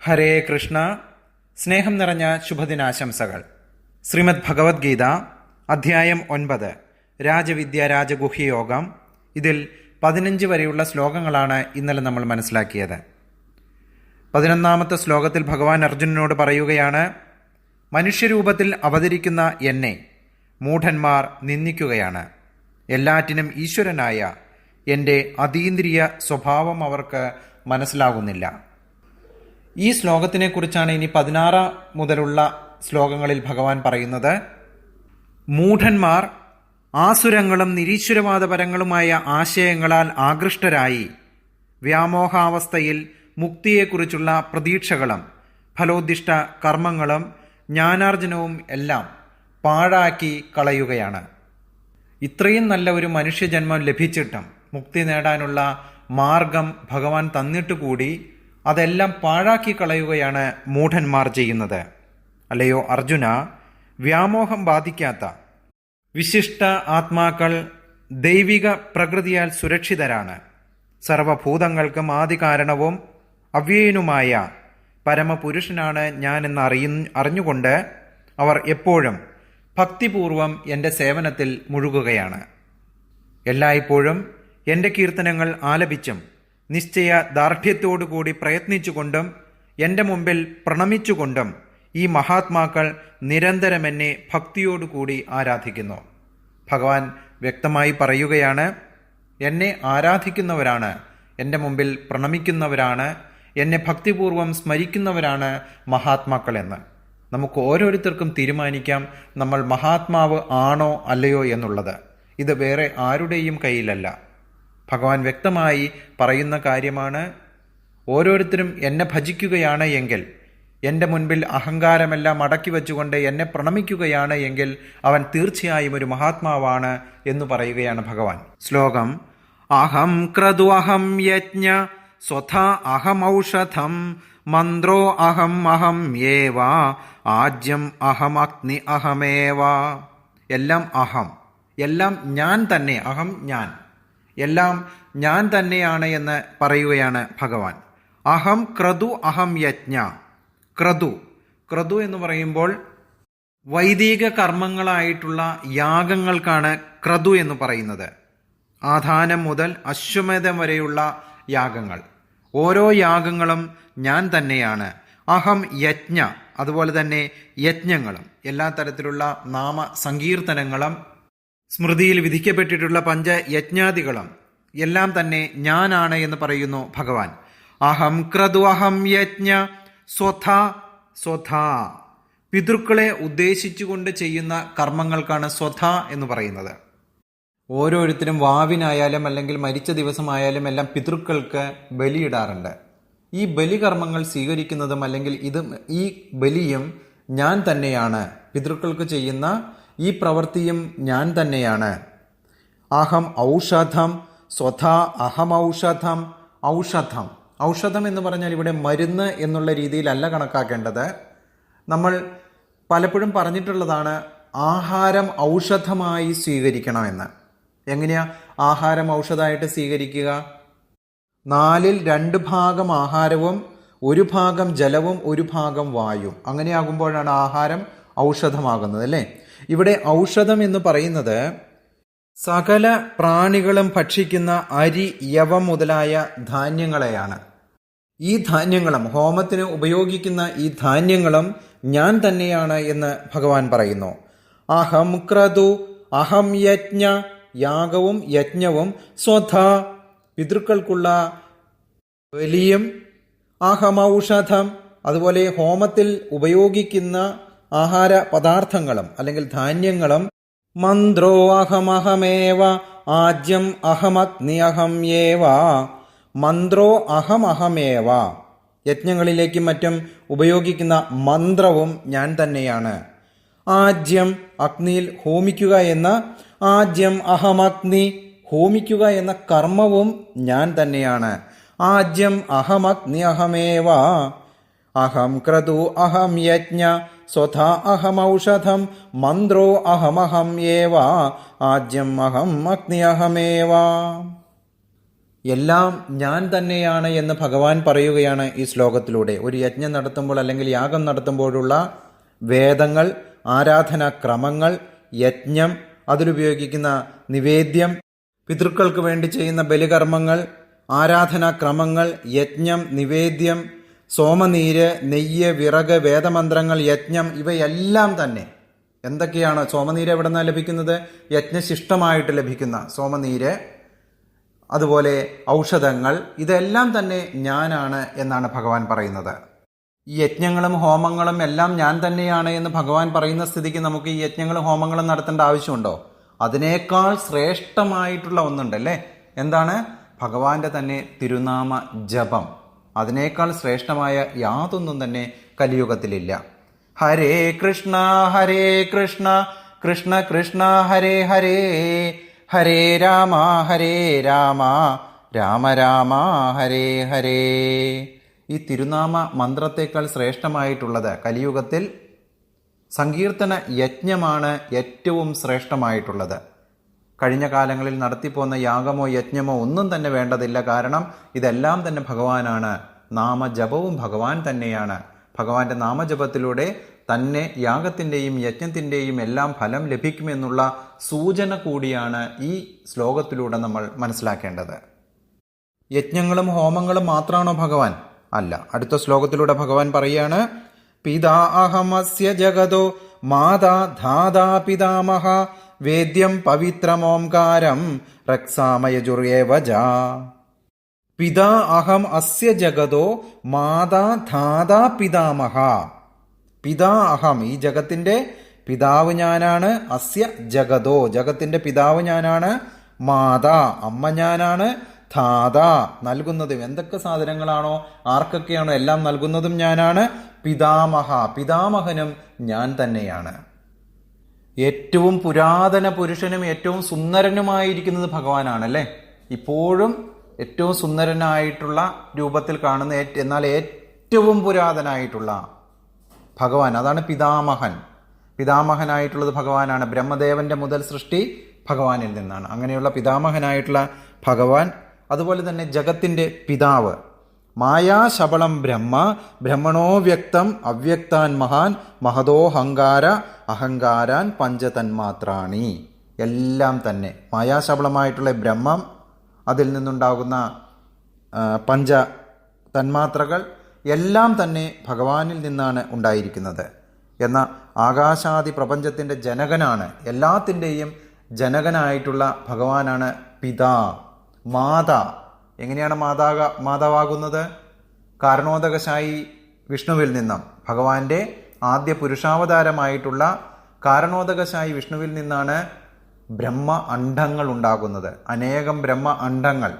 ഹരേ കൃഷ്ണ. സ്നേഹം നിറഞ്ഞ ശുഭദിനാശംസകൾ. ശ്രീമദ് ഭഗവത്ഗീത അധ്യായം ഒൻപത് രാജവിദ്യ രാജഗുഹ്യയോഗം ഇതിൽ പതിനഞ്ച് വരെയുള്ള ശ്ലോകങ്ങളാണ് ഇന്നലെ നമ്മൾ മനസ്സിലാക്കിയത്. പതിനൊന്നാമത്തെ ശ്ലോകത്തിൽ ഭഗവാൻ അർജുനനോട് പറയുകയാണ് മനുഷ്യരൂപത്തിൽ അവതരിക്കുന്ന എന്നെ മൂഢന്മാർ നിന്ദിക്കുകയാണ്. എല്ലാറ്റിനും ഈശ്വരനായ എന്റെ അതീന്ദ്രിയ സ്വഭാവം അവർക്ക് മനസ്സിലാകുന്നില്ല. ഈ ശ്ലോകത്തിനെക്കുറിച്ചാണ് ഇനി പതിനാറ് മുതലുള്ള ശ്ലോകങ്ങളിൽ ഭഗവാൻ പറയുന്നത്. മൂഢന്മാർ ആസുരങ്ങളും നിരീശ്വരവാദപരങ്ങളുമായ ആശയങ്ങളാൽ ആകൃഷ്ടരായി. വ്യാമോഹാവസ്ഥയിൽ മുക്തിയെക്കുറിച്ചുള്ള പ്രതീക്ഷകളും ഫലോദ്ദിഷ്ട കർമ്മങ്ങളും ജ്ഞാനാർജനവും എല്ലാം പാഴാക്കി കളയുകയാണ്. ഇത്രയും നല്ല ഒരു മനുഷ്യജന്മം ലഭിച്ചിട്ടും മുക്തി നേടാനുള്ള മാർഗം ഭഗവാൻ തന്നിട്ട് കൂടി അതെല്ലാം പാഴാക്കി കളയുകയാണ് മൂഢന്മാർ ചെയ്യുന്നത്. അല്ലയോ അർജുന വ്യാമോഹം ബാധിക്കാത്ത വിശിഷ്ട ആത്മാക്കൾ ദൈവിക പ്രകൃതിയാൽ സുരക്ഷിതരാണ്. സർവഭൂതങ്ങൾക്കും ആദികാരണവും അവ്യയനുമായ പരമപുരുഷനാണ് ഞാനെന്ന് അറിയ അറിഞ്ഞുകൊണ്ട് അവർ എപ്പോഴും ഭക്തിപൂർവം എന്റെ സേവനത്തിൽ മുഴുകുകയാണ്. എല്ലായ്പ്പോഴും എന്റെ കീർത്തനങ്ങൾ ആലപിച്ചും നിശ്ചയ ദാർഢ്യത്തോടുകൂടി പ്രയത്നിച്ചുകൊണ്ടും എന്റെ മുമ്പിൽ പ്രണമിച്ചുകൊണ്ടും ഈ മഹാത്മാക്കൾ നിരന്തരം എന്നെ ഭക്തിയോടുകൂടി ആരാധിക്കുന്നു. ഭഗവാൻ വ്യക്തമായി പറയുകയാണ് എന്നെ ആരാധിക്കുന്നവരാണ് എന്റെ മുമ്പിൽ പ്രണമിക്കുന്നവരാണ് എന്നെ ഭക്തിപൂർവം സ്മരിക്കുന്നവരാണ് മഹാത്മാക്കളെന്ന്. നമുക്ക് ഓരോരുത്തർക്കും തീരുമാനിക്കാം നമ്മൾ മഹാത്മാവ് ആണോ അല്ലയോ എന്നുള്ളത്. ഇത് വേറെ ആരുടെയും കയ്യിലല്ല. ഭഗവാൻ വ്യക്തമായി പറയുന്ന കാര്യമാണ് ഓരോരുത്തരും എന്നെ ഭജിക്കുകയാണ് എങ്കിൽ എന്റെ മുൻപിൽ അഹങ്കാരമെല്ലാം അടക്കി വെച്ചുകൊണ്ട് എന്നെ പ്രണമിക്കുകയാണ് എങ്കിൽ അവൻ തീർച്ചയായും ഒരു മഹാത്മാവാണ് എന്ന് പറയുകയാണ് ഭഗവാൻ. ശ്ലോകം അഹം ക്രതു അഹം യജ്ഞ സ്വഥ അഹമൗഷധം മന്ത്രോ അഹം അഹം ഏവ ആജ്യം അഹം അഗ്നി അഹമേവ. എല്ലാം അഹം എല്ലാം ഞാൻ തന്നെ അഹം ഞാൻ. എല്ലാം ഞാൻ തന്നെയാണ് എന്ന് പറയുകയാണ് ഭഗവാൻ. അഹം ക്രതു അഹം യജ്ഞ. ക്രതു. ക്രതു എന്ന് പറയുമ്പോൾ വൈദിക കർമ്മങ്ങളായിട്ടുള്ള യാഗങ്ങൾക്കാണ് ക്രതു എന്ന് പറയുന്നത്. ആധാനം മുതൽ അശ്വമേധം വരെയുള്ള യാഗങ്ങൾ. ഓരോ യാഗങ്ങളും ഞാൻ തന്നെയാണ്. അഹം യജ്ഞ. അതുപോലെ തന്നെ യജ്ഞങ്ങളും. എല്ലാ തരത്തിലുള്ള നാമ സങ്കീർത്തനങ്ങളും സ്മൃതിയിൽ വിധിക്കപ്പെട്ടിട്ടുള്ള പഞ്ചയജ്ഞാദികളും. എല്ലാം തന്നെ ഞാനാണ് എന്ന് പറയുന്നു ഭഗവാൻ. അഹം ക്രതു അഹം യജ്ഞ സ്വഥ സ്വഥ. പിതൃക്കളെ ഉദ്ദേശിച്ചുകൊണ്ട് ചെയ്യുന്ന കർമ്മങ്ങൾക്കാണ് സ്വഥ എന്ന് പറയുന്നത്. ഓരോരുത്തരും വാവിനായാലും അല്ലെങ്കിൽ മരിച്ച ദിവസമായാലും എല്ലാം പിതൃക്കൾക്ക് ബലിയിടാറുണ്ട്. ഈ ബലികർമ്മങ്ങൾ സ്വീകരിക്കുന്നതും അല്ലെങ്കിൽ ഇതും ഈ ബലിയും ഞാൻ തന്നെയാണ്. പിതൃക്കൾക്ക് ചെയ്യുന്ന ഈ പ്രവൃത്തിയും ഞാൻ തന്നെയാണ്. അഹം ഔഷധം സ്വഥ അഹം ഔഷധം ഔഷധം. ഔഷധം എന്ന് പറഞ്ഞാൽ ഇവിടെ മരുന്ന് എന്നുള്ള രീതിയിലല്ല കണക്കാക്കേണ്ടത്. നമ്മൾ പലപ്പോഴും പറഞ്ഞിട്ടുള്ളതാണ് ആഹാരം ഔഷധമായി സ്വീകരിക്കണമെന്ന്. എങ്ങനെയാ ആഹാരം ഔഷധമായിട്ട് സ്വീകരിക്കുക? നാലിൽ രണ്ട് ഭാഗം ആഹാരവും ഒരു ഭാഗം ജലവും ഒരു ഭാഗം വായും അങ്ങനെയാകുമ്പോഴാണ് ആഹാരം ഔഷധമാകുന്നത് അല്ലേ? ഇവിടെ ഔഷധം എന്ന് പറയുന്നത് സകല പ്രാണികളും ഭക്ഷിക്കുന്ന അരി യവം മുതലായ ധാന്യങ്ങളെയാണ്. ഈ ധാന്യങ്ങളും ഹോമത്തിന് ഉപയോഗിക്കുന്ന ഈ ധാന്യങ്ങളും ഞാൻ തന്നെയാണ് എന്ന് ഭഗവാൻ പറയുന്നു. അഹം ക്രതു അഹം യജ്ഞ യാഗവും യജ്ഞവും സ്വധ പിതൃക്കൾക്കുള്ള ബലിയും അഹമൗഷധം അതുപോലെ ഹോമത്തിൽ ഉപയോഗിക്കുന്ന ആഹാര പദാർത്ഥങ്ങളും അല്ലെങ്കിൽ ധാന്യങ്ങളും മന്ത്രോ അഹമഹമേവ ആദ്യം അഹമഗ്നി അഹം ഏവ. മന്ത്രോ അഹമഹമേവ. യജ്ഞങ്ങളിലേക്കും മറ്റും ഉപയോഗിക്കുന്ന മന്ത്രവും ഞാൻ തന്നെയാണ്. ആദ്യം അഗ്നിയിൽ ഹോമിക്കുക എന്ന ആദ്യം അഹമഗ്നി ഹോമിക്കുക എന്ന കർമ്മവും ഞാൻ തന്നെയാണ്. ആദ്യം അഹമഗ്നി അഹമേവ അഹം ക്രതു അഹം യജ്ഞ സ്വഥ അഹമൗഷധം മന്ത്രോ അഹമഹം ഏവ ആജ്യം അഹം അഗ്നി അഹമേവ. എല്ലാം ഞാൻ തന്നെയാണ് എന്ന് ഭഗവാൻ പറയുകയാണ് ഈ ശ്ലോകത്തിലൂടെ. ഒരു യജ്ഞം നടത്തുമ്പോൾ അല്ലെങ്കിൽ യാഗം നടത്തുമ്പോഴുള്ള വേദങ്ങൾ ആരാധനാ ക്രമങ്ങൾ യജ്ഞം അതിലുപയോഗിക്കുന്ന നിവേദ്യം പിതൃക്കൾക്ക് വേണ്ടി ചെയ്യുന്ന ബലികർമ്മങ്ങൾ ആരാധനാ ക്രമങ്ങൾ യജ്ഞം നിവേദ്യം സോമനീര് നെയ്യ് വിറക് വേദമന്ത്രങ്ങൾ യജ്ഞം ഇവയെല്ലാം തന്നെ. എന്തൊക്കെയാണ് സോമനീര് എവിടെ നിന്നാണ് ലഭിക്കുന്നത്? യജ്ഞശിഷ്ടമായിട്ട് ലഭിക്കുന്ന സോമനീര് അതുപോലെ ഔഷധങ്ങൾ ഇതെല്ലാം തന്നെ ഞാനാണ് എന്നാണ് ഭഗവാൻ പറയുന്നത്. ഈ യജ്ഞങ്ങളും ഹോമങ്ങളും എല്ലാം ഞാൻ തന്നെയാണ് എന്ന് ഭഗവാൻ പറയുന്ന സ്ഥിതിക്ക് നമുക്ക് ഈ യജ്ഞങ്ങളും ഹോമങ്ങളും നടത്തേണ്ട ആവശ്യമുണ്ടോ? അതിനേക്കാൾ ശ്രേഷ്ഠമായിട്ടുള്ള ഒന്നുണ്ടല്ലേ? എന്താണ്? ഭഗവാന്റെ തന്നെ തിരുനാമ ജപം. അതിനേക്കാൾ ശ്രേഷ്ഠമായ യാതൊന്നും തന്നെ കലിയുഗത്തിലില്ല. ഹരേ കൃഷ്ണ ഹരേ കൃഷ്ണ കൃഷ്ണ കൃഷ്ണ ഹരേ ഹരേ ഹരേ രാമ ഹരേ രാമ രാമ രാമ ഹരേ ഹരേ. ഈ തിരുനാമ മന്ത്രത്തെക്കാൾ ശ്രേഷ്ഠമായിട്ടുള്ളത് കലിയുഗത്തിൽ സങ്കീർത്തന യജ്ഞമാണ് ഏറ്റവും ശ്രേഷ്ഠമായിട്ടുള്ളത്. കഴിഞ്ഞ കാലങ്ങളിൽ നടത്തിപ്പോന്ന യാഗമോ യജ്ഞമോ ഒന്നും തന്നെ വേണ്ടതില്ല. കാരണം ഇതെല്ലാം തന്നെ ഭഗവാനാണ്. നാമജപവും ഭഗവാൻ തന്നെയാണ്. ഭഗവാന്റെ നാമജപത്തിലൂടെ തന്നെ യാഗത്തിന്റെയും യജ്ഞത്തിന്റെയും എല്ലാം ഫലം ലഭിക്കുമെന്നുള്ള സൂചന കൂടിയാണ് ഈ ശ്ലോകത്തിലൂടെ നമ്മൾ മനസ്സിലാക്കേണ്ടത്. യജ്ഞങ്ങളും ഹോമങ്ങളും മാത്രമാണോ ഭഗവാൻ? അല്ല. അടുത്ത ശ്ലോകത്തിലൂടെ ഭഗവാൻ പറയാണ് പിതാ അഹമസ്യ ജഗതോ മാതാ ധാതാ പിതാമഹ വേദ്യം പവിത്രമോംകാരം റക്സാമയജുർയേവജ പിതാ അഹം അസ്യ ജഗതോ മാതാ ധാതാ പിതാമഹ. പിതാ അഹം ഈ ജഗത്തിന്റെ പിതാവ് ഞാനാണ് അസ്യ ജഗതോ ജഗത്തിന്റെ പിതാവ് ഞാനാണ് മാതാ അമ്മ ഞാനാണ് ധാതാ നൽകുന്നതും. എന്തൊക്കെ സാധനങ്ങളാണോ ആർക്കൊക്കെയാണോ എല്ലാം നൽകുന്നതും ഞാനാണ് പിതാമഹ പിതാമഹനും ഞാൻ തന്നെയാണ്. ഏറ്റവും പുരാതന പുരുഷനും ഏറ്റവും സുന്ദരനുമായിരിക്കുന്നത് ഭഗവാനാണല്ലേ? ഇപ്പോഴും ഏറ്റവും സുന്ദരനായിട്ടുള്ള രൂപത്തിൽ കാണുന്ന എന്നാൽ ഏറ്റവും പുരാതനായിട്ടുള്ള ഭഗവാൻ അതാണ് പിതാമഹൻ. പിതാമഹനായിട്ടുള്ളത് ഭഗവാനാണ്. ബ്രഹ്മദേവന്റെ മുതൽ സൃഷ്ടി ഭഗവാനിൽ നിന്നാണ്. അങ്ങനെയുള്ള പിതാമഹനായിട്ടുള്ള ഭഗവാൻ അതുപോലെ തന്നെ ജഗത്തിന്റെ പിതാവ്. മായാശബളം ബ്രഹ്മ ബ്രഹ്മണോ വ്യക്തം അവ്യക്താൻ മഹാൻ മഹതോഹങ്കാര അഹങ്കാരാൻ പഞ്ചതന്മാത്രാണി. എല്ലാം തന്നെ. മായാശബളമായിട്ടുള്ള ബ്രഹ്മം അതിൽ നിന്നുണ്ടാകുന്ന പഞ്ച തന്മാത്രകൾ എല്ലാം തന്നെ ഭഗവാനിൽ നിന്നാണ് ഉണ്ടായിരിക്കുന്നത്. എന്ന ആകാശാദി പ്രപഞ്ചത്തിന്റെ ജനകനാണ് എല്ലാത്തിന്റെയും ജനകനായിട്ടുള്ള ഭഗവാനാണ് പിതാ മാതാ. എങ്ങനെയാണ് മാതാക മാതാവാകുന്നത്? കാരണോദകശായി വിഷ്ണുവിൽ നിന്നും. ഭഗവാന്റെ ആദ്യ പുരുഷാവതാരമായിട്ടുള്ള കാരണോദകശായി വിഷ്ണുവിൽ നിന്നാണ് ബ്രഹ്മ അണ്ഡങ്ങൾ ഉണ്ടാകുന്നത്. അനേകം ബ്രഹ്മ അണ്ഡങ്ങൾ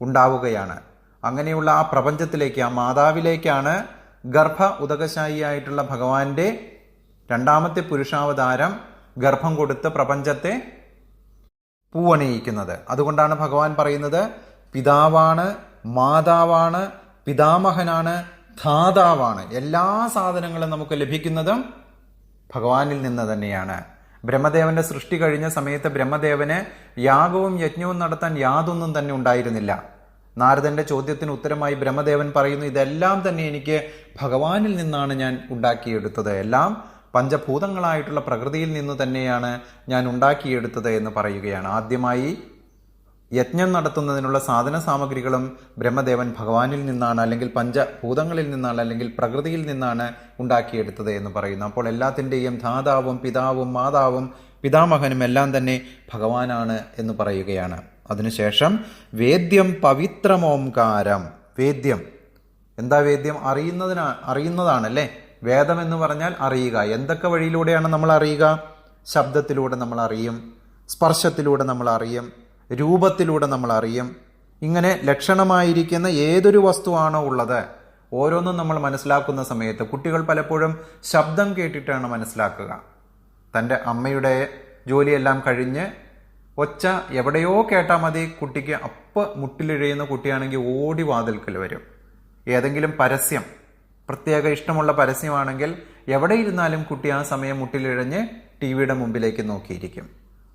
ഉണ്ടാവുകയാണ്. അങ്ങനെയുള്ള ആ പ്രപഞ്ചത്തിലേക്ക് ആ മാതാവിലേക്കാണ് ഗർഭ ഉദകശായിയായിട്ടുള്ള ഭഗവാന്റെ രണ്ടാമത്തെ പുരുഷാവതാരം ഗർഭം കൊടുത്ത് പ്രപഞ്ചത്തെ പൂവണിയിക്കുന്നത്. അതുകൊണ്ടാണ് ഭഗവാൻ പറയുന്നത് പിതാവാണ് മാതാവാണ് പിതാമഹനാണ് ധാതാവാണ്. എല്ലാ സാധനങ്ങളും നമുക്ക് ലഭിക്കുന്നതും ഭഗവാനിൽ നിന്ന് തന്നെയാണ്. ബ്രഹ്മദേവന്റെ സൃഷ്ടി കഴിഞ്ഞ സമയത്ത് ബ്രഹ്മദേവന് യാഗവും യജ്ഞവും നടത്താൻ യാതൊന്നും തന്നെ ഉണ്ടായിരുന്നില്ല. നാരദന്റെ ചോദ്യത്തിന് ഉത്തരമായി ബ്രഹ്മദേവൻ പറയുന്നു ഇതെല്ലാം തന്നെ എനിക്ക് ഭഗവാനിൽ നിന്നാണ് ഞാൻ ഉണ്ടാക്കിയെടുത്തത്. എല്ലാം പഞ്ചഭൂതങ്ങളായിട്ടുള്ള പ്രകൃതിയിൽ നിന്ന് തന്നെയാണ് ഞാൻ ഉണ്ടാക്കിയെടുത്തത് എന്ന് പറയുകയാണ്. ആദ്യമായി യജ്ഞം നടത്തുന്നതിനുള്ള സാധന സാമഗ്രികളും ബ്രഹ്മദേവൻ ഭഗവാനിൽ നിന്നാണ് അല്ലെങ്കിൽ പഞ്ചഭൂതങ്ങളിൽ നിന്നാണ് അല്ലെങ്കിൽ പ്രകൃതിയിൽ നിന്നാണ് ഉണ്ടാക്കിയെടുത്തത് എന്ന് പറയുന്നു. അപ്പോൾ എല്ലാത്തിന്റെയും ധാതാവും പിതാവും മാതാവും പിതാമഹനും എല്ലാം തന്നെ ഭഗവാനാണ് എന്ന് പറയുകയാണ്. അതിനുശേഷം വേദ്യം പവിത്രമോംകാരം. വേദ്യം. എന്താ വേദ്യം? അറിയുന്നതിനാ അറിയുന്നതാണല്ലേ? വേദം എന്ന് പറഞ്ഞാൽ അറിയുക. എന്തൊക്കെ വഴിയിലൂടെയാണ് നമ്മൾ അറിയുക? ശബ്ദത്തിലൂടെ നമ്മൾ അറിയും. സ്പർശത്തിലൂടെ നമ്മൾ അറിയും. രൂപത്തിലൂടെ നമ്മൾ അറിയും ഇങ്ങനെ ലക്ഷണമായിരിക്കുന്ന ഏതൊരു വസ്തുവാണോ ഉള്ളത് ഓരോന്നും നമ്മൾ മനസ്സിലാക്കുന്ന സമയത്ത് കുട്ടികൾ പലപ്പോഴും ശബ്ദം കേട്ടിട്ടാണ് മനസ്സിലാക്കുക. തന്റെ അമ്മയുടെ ജോലിയെല്ലാം കഴിഞ്ഞ് ഒച്ച എവിടെയോ കേട്ടാൽ മതി കുട്ടിക്ക് അപ്പ മുട്ടിലിഴയുന്ന കുട്ടിയാണെങ്കിൽ ഓടി വാതിൽക്കൽ വരും. ഏതെങ്കിലും പരസ്യം പ്രത്യേക ഇഷ്ടമുള്ള പരസ്യമാണെങ്കിൽ എവിടെ ഇരുന്നാലും കുട്ടി ആ സമയം മുട്ടിലിഴഞ്ഞ് ടി വിയുടെ മുമ്പിലേക്ക് നോക്കിയിരിക്കും.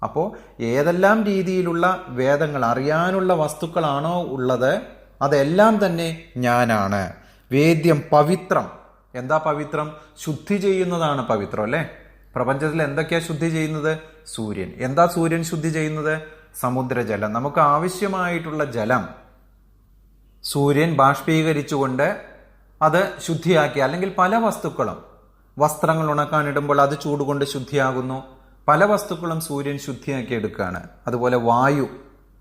അപ്പോൾ ഏതെല്ലാം രീതിയിലുള്ള വേദങ്ങൾ അറിയാനുള്ള വസ്തുക്കളാണോ ഉള്ളത് അതെല്ലാം തന്നെ ഞാനാണ്. വേദ്യം പവിത്രം. എന്താ പവിത്രം? ശുദ്ധി ചെയ്യുന്നതാണ് പവിത്രം അല്ലേ? പ്രപഞ്ചത്തിൽ എന്തൊക്കെയാണ് ശുദ്ധി ചെയ്യുന്നത്? സൂര്യൻ. എന്താ സൂര്യൻ ശുദ്ധി ചെയ്യുന്നത്? സമുദ്രജലം. നമുക്ക് ആവശ്യമായിട്ടുള്ള ജലം സൂര്യൻ ബാഷ്പീകരിച്ചുകൊണ്ട് അത് ശുദ്ധിയാക്കി അല്ലെങ്കിൽ പല വസ്തുക്കളും. വസ്ത്രങ്ങൾ ഉണക്കാനിടുമ്പോൾ അത് ചൂടുകൊണ്ട് ശുദ്ധിയാകുന്നു. പല വസ്തുക്കളും സൂര്യൻ ശുദ്ധിയാക്കി എടുക്കുകയാണ് അതുപോലെ വായു.